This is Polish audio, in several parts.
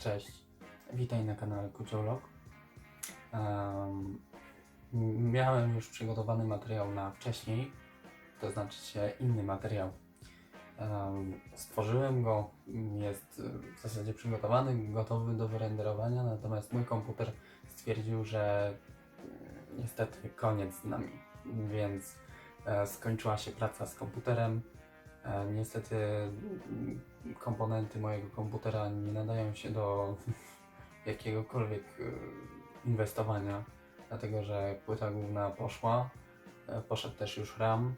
Cześć, witaj na kanale Kuciolog. Um, miałem już przygotowany materiał na wcześniej, to znaczy się inny materiał. Um, stworzyłem go, jest w zasadzie przygotowany, gotowy do wyrenderowania, natomiast mój komputer stwierdził, że niestety koniec z nami, więc e, skończyła się praca z komputerem. E, Niestety mm, komponenty mojego komputera nie nadają się do jakiegokolwiek e, inwestowania, dlatego że płyta główna poszła, e, poszedł też już RAM.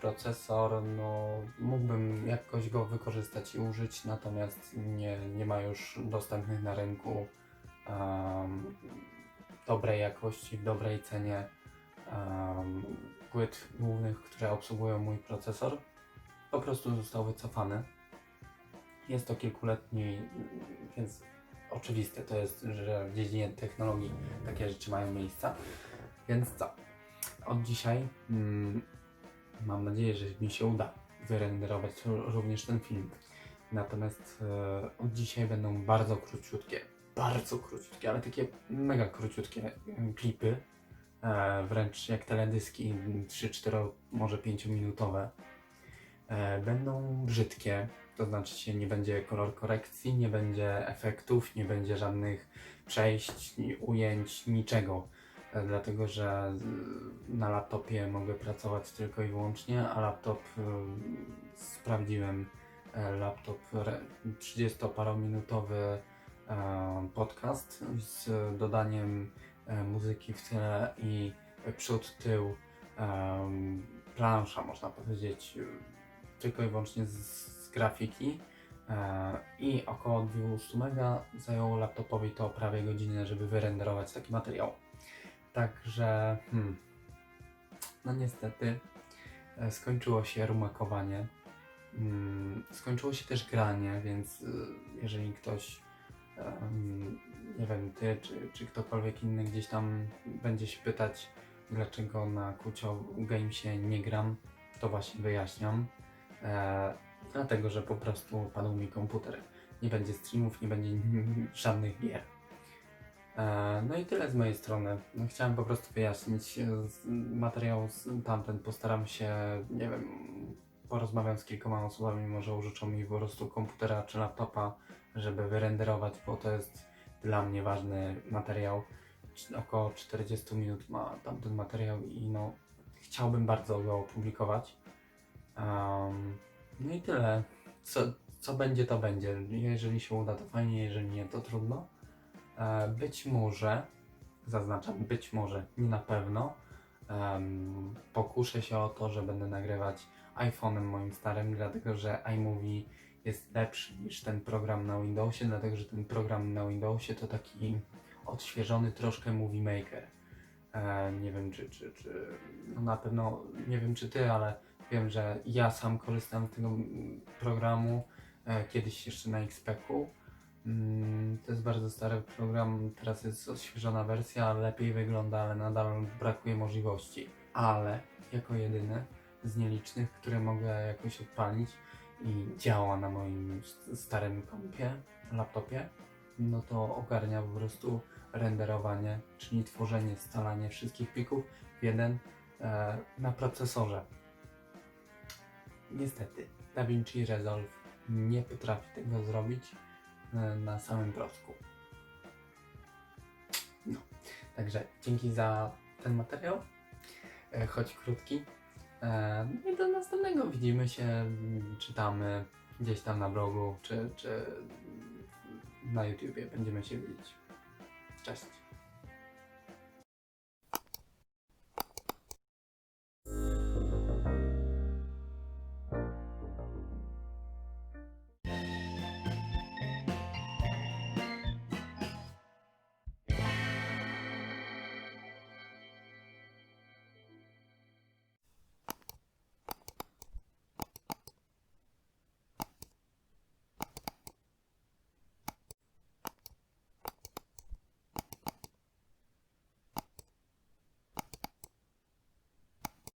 Procesor, no mógłbym jakoś go wykorzystać i użyć, natomiast nie, nie ma już dostępnych na rynku em, dobrej jakości, w dobrej cenie płyt głównych, które obsługują mój procesor, po prostu został wycofany. Jest to kilkuletni, więc oczywiste to jest, że w dziedzinie technologii takie rzeczy mają miejsca. Więc co? Od dzisiaj mm, mam nadzieję, że mi się uda wyrenderować również ten film. Natomiast e, od dzisiaj będą bardzo króciutkie, bardzo króciutkie, ale takie mega króciutkie e, klipy, wręcz jak teledyski 3-4, może 5 minutowe. E, będą brzydkie, to znaczy się nie będzie kolor korekcji, nie będzie efektów, nie będzie żadnych przejść, ujęć, niczego. E, Dlatego, że na laptopie mogę pracować tylko i wyłącznie, a laptop sprawdziłem e, laptop re- 30-parominutowy e, podcast z dodaniem e, muzyki w tyle i przód, tył, plansza można powiedzieć, y, tylko i wyłącznie z, grafiki e, i około 200 mega zajęło laptopowi to prawie godzinę, żeby wyrenderować taki materiał. Także, hmm, no niestety e, skończyło się rumakowanie. Mm, skończyło się też granie, więc jeżeli ktoś, em, nie wiem, ty czy, czy ktokolwiek inny gdzieś tam będzie się pytać, dlaczego na Kucio Gamesie nie gram, to właśnie wyjaśniam. E, dlatego, że po prostu padł mi komputer. Nie będzie streamów, nie będzie żadnych gier. E, No i tyle z mojej strony. Chciałem po prostu wyjaśnić e, materiał tamten. Postaram się, nie wiem, porozmawiam z kilkoma osobami, może użyczą mi po prostu komputera czy laptopa, żeby wyrenderować, bo to jest dla mnie ważny materiał. Około 40 minut ma tamten materiał i no chciałbym bardzo go opublikować. Em, no i tyle. Co, co będzie, to będzie. Jeżeli się uda, to fajnie, jeżeli nie, to trudno. E, Być może, zaznaczam, być może, nie na pewno, em, pokuszę się o to, że będę nagrywać iPhone'em moim starym, dlatego że iMovie jest lepszy niż ten program na Windowsie, dlatego że ten program na Windowsie to taki odświeżony troszkę Movie Maker. E, nie wiem, czy, czy, czy no na pewno, nie wiem czy ty, ale wiem, że ja sam korzystam z tego programu, e, kiedyś jeszcze na XP-ku. Mm, To jest bardzo stary program, teraz jest odświeżona wersja, lepiej wygląda, ale nadal brakuje możliwości. Ale jako jedyny z nielicznych, które mogę jakoś odpalić i działa na moim starym kompie, laptopie, no to ogarnia po prostu renderowanie, czyli tworzenie, scalanie wszystkich plików w jeden e, na procesorze. Niestety, DaVinci Resolve nie potrafi tego zrobić e, na samym procku. No, także dzięki za ten materiał, e, choć krótki. E, No i do następnego widzimy się, czytamy gdzieś tam na blogu, czy, czy na YouTubie będziemy się widzieć. Cześć.